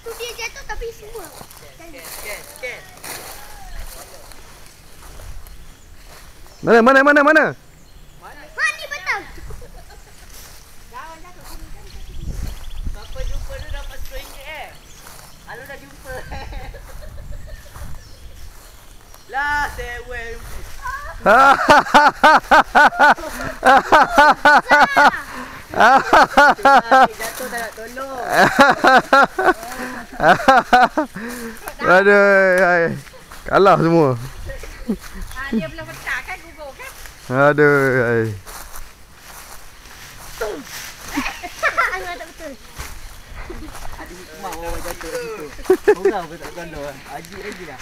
Satu dia jatuh tapi semua. Mana mana mana mana? Ha ni betul. Siapa jumpa tu dapat RM10 eh. Alu dah jumpa. lah, sewel. Jatuh tak nak tolong. Aduh, ai. Kalah semua. Ha, dia belum pecah kan gugur kan? Aduh, ai. Angah tak betul. Ada hikmah orang jatuh kat situ. Orang pun tak tolong. Haji lagi dah.